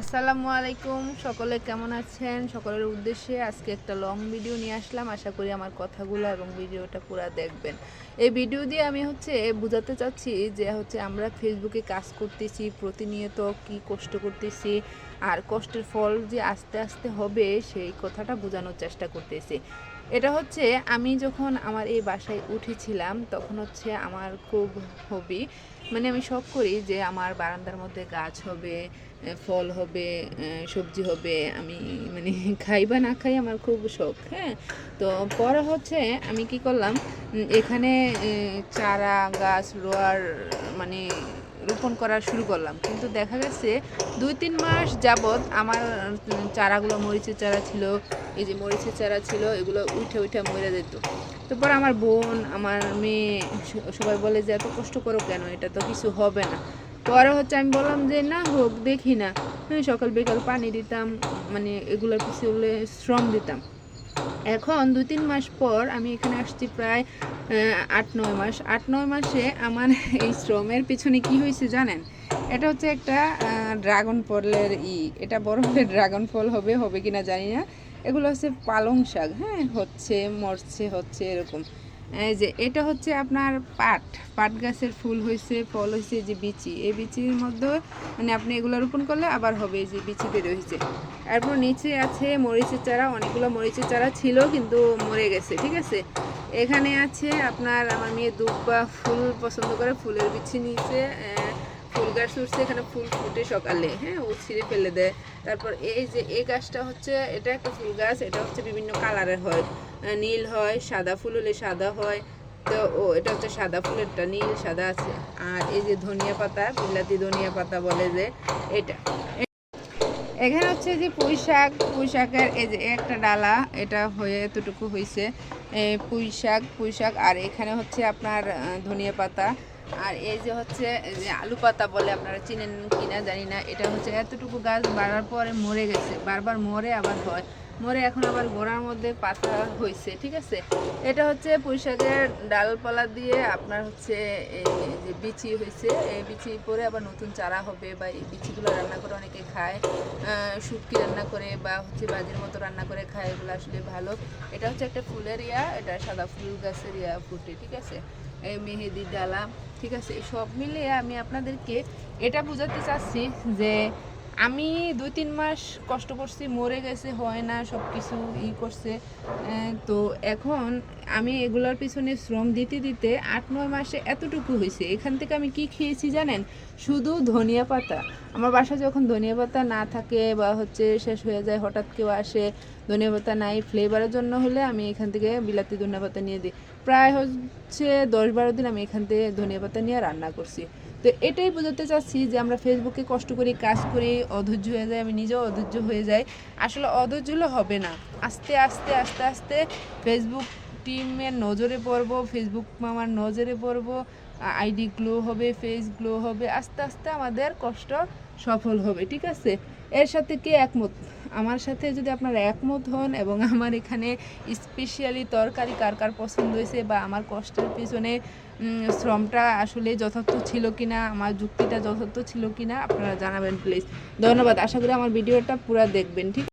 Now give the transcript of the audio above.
আসসালামু আলাইকুম। সকলে কেমন আছেন? সকলের উদ্দেশ্যে আজকে একটা লং ভিডিও নিয়ে আসলাম। আশা করি আমার কথাগুলো এবং ভিডিওটা পুরো দেখবেন। এই ভিডিও দিয়ে আমি হচ্ছে বোঝাতে চাচ্ছি যে হচ্ছে আমরা ফেসবুকে কাজ করতেছি, প্রতিনিয়ত কি কষ্ট করতেছি, আর কষ্টের ফল যে আস্তে আস্তে হবে সেই কথাটা বোঝানোর চেষ্টা করতেছি। এটা হচ্ছে আমি যখন আমার এই বাসায় উঠেছিলাম, তখন হচ্ছে আমার খুব হবি মানে আমি শখ করি যে আমার বারান্দার মধ্যে গাছ হবে ফল হবে সবজি হবে, আমি মানে খাই বা না খাই আমার খুব শখ হ্যাঁ? তো পরে হচ্ছে আমি কি করলাম এখানে চারা, গাছ, রোয়ার মানে রোপণ করা শুরু করলাম। কিন্তু দেখা গেছে দুই তিন মাস যাবৎ আমার চারাগুলো মরিচের চারা ছিল, এই যে মরিচের চারা ছিল, এগুলো উঠে উঠে মরে যেত। তারপর আমার বোন, আমার মেয়ে সবাই বলে যে, এত কষ্ট করো কেন? এটা তো কিছু হবে না। পরে হচ্ছে আমি বললাম যে, না হোক, দেখি না। সকাল বিকাল পানি দিতাম মানে এগুলোর পিছনে শ্রম দিতাম। এখন দু তিন মাস পর আমি এখানে আসছি প্রায় আট নয় মাস। আট নয় মাসে আমার এই শ্রমের পিছনে কি হয়েছে জানেন? এটা হচ্ছে একটা ড্রাগন ফলের ই। এটা বড় হলে ড্রাগন ফল হবে হবে কিনা জানি না। এগুলো হচ্ছে পালং শাক হ্যাঁ? হচ্ছে, মরছে, হচ্ছে, এরকম। এই যে, এটা হচ্ছে আপনার পাট। পাট গাছের ফুল হয়েছে ফল হয়েছে যে বিচি। এই বিচির মধ্যে মানে আপনি এগুলো রোপণ করলে আবার হবে যে বিচি বের হয়েছে এরপর নিচে আছে মরিচের চারা, অনেকগুলো মরিচের চারা ছিল কিন্তু মরে গেছে, ঠিক আছে? এখানে আছে আপনার আমার মেয়ে দুব্বা ফুল পছন্দ করে ফুলের বিচি নিচে ফুল গাছ উঠছে, এখানে ফুল ফুটে সকালে। হ্যাঁ ও ছিঁড়ে ফেলে দেয়। তারপর এই যে এই গাছটা হচ্ছে, এটা একটা ফুল গাছ, এটা হচ্ছে বিভিন্ন কালারের হয়। নীল হয়, সাদা ফুল হলে সাদা হয়। তো ও, এটা হচ্ছে সাদা ফুলেরটা, নীল, সাদা আছে। আর এই যে ধনিয়া পাতা, বিলাতি ধনিয়া পাতা বলে যে এটা। এখানে হচ্ছে যে পুঁই শাক, পুঁই শাকের এই যে একটা ডালা, এটা হয়ে এতটুকু হয়েছে পুঁই শাক পুঁই শাক, আর এখানে হচ্ছে আপনার ধনিয়া পাতা। আর এই যে হচ্ছে যে আলু পাতা বলে আপনারা চিনেন কিনা জানি না, এটা হচ্ছে এতটুকু গাছ বাড়ার পরে মরে গেছে, বারবার মরে আবার হয়। মরে এখন আবার গোড়ার মধ্যে পাতা হয়েছে ঠিক আছে? এটা হচ্ছে পুঁই শাকের ডালপালা দিয়ে আপনার হচ্ছে এই যে বিচি হয়েছে এই বিচি পরে আবার নতুন চারা হবে বা এই বিচিগুলো রান্না করে অনেকে খায়। শুটকি রান্না করে বা হচ্ছে বাজির মতো রান্না করে খায়, এগুলো আসলে ভালো। এটা হচ্ছে একটা ফুলের ইয়া, এটা সাদা ফুল গাছের ইয়া ফুটে, ঠিক আছে? এই মেহেদি, ডালা, ঠিক আছে? সব মিলিয়ে আমি আপনাদেরকে এটা বোঝাতে চাচ্ছি যে আমি দুই তিন মাস কষ্ট করছি, মরে গেছে, হয় না সব কিছু ই করছে। তো এখন আমি এগুলোর পিছনে শ্রম দিতে দিতে আট, নয় মাসে এতটুকু হয়েছে। এখান থেকে আমি কি খেয়েছি জানেন? শুধু ধনিয়া পাতা। আমার বাসায় যখন ধনিয়া পাতা না থাকে বা হচ্ছে শেষ হয়ে যায়, হঠাৎ কেউ আসে, ধনিয়া পাতা নাই ফ্লেভারের জন্য হলে আমি এখান থেকে বিলাতি ধনিয়া পাতা নিয়ে দিই। প্রায় হচ্ছে দশ বারো দিন আমি এখান থেকে ধনিয়া পাতা নিয়ে রান্না করছি। তো এটাই বোঝাতে চাচ্ছি যে আমরা ফেসবুকে কষ্ট করি কাজ করি অধৈর্য হয়ে যায় আমি নিজেও অধৈর্য হয়ে যাই। আসলে অধৈর্য হবে না। আস্তে আস্তে আস্তে আস্তে ফেসবুক টিমের নজরে পড়ব ফেসবুক মামার নজরে পড়ব আইডি গ্লো হবে ফেস গ্লো হবে, আস্তে আস্তে আমাদের কষ্ট সফল হবে, ঠিক আছে? এর সাথে কে একমত? আমার সাথে যদি আপনারা একমত হন এবং আমার এখানে স্পেশালি তরকারি কার কার পছন্দ হয়েছে বা আমার কষ্টের পিছনে শ্রমটা আসলে যথার্থ ছিল কি না আমার যুক্তিটা যথার্থ ছিল কি না আপনারা জানাবেন প্লিজ ধন্যবাদ। আশা করি আমার ভিডিওটা পুরো দেখবেন, ঠিক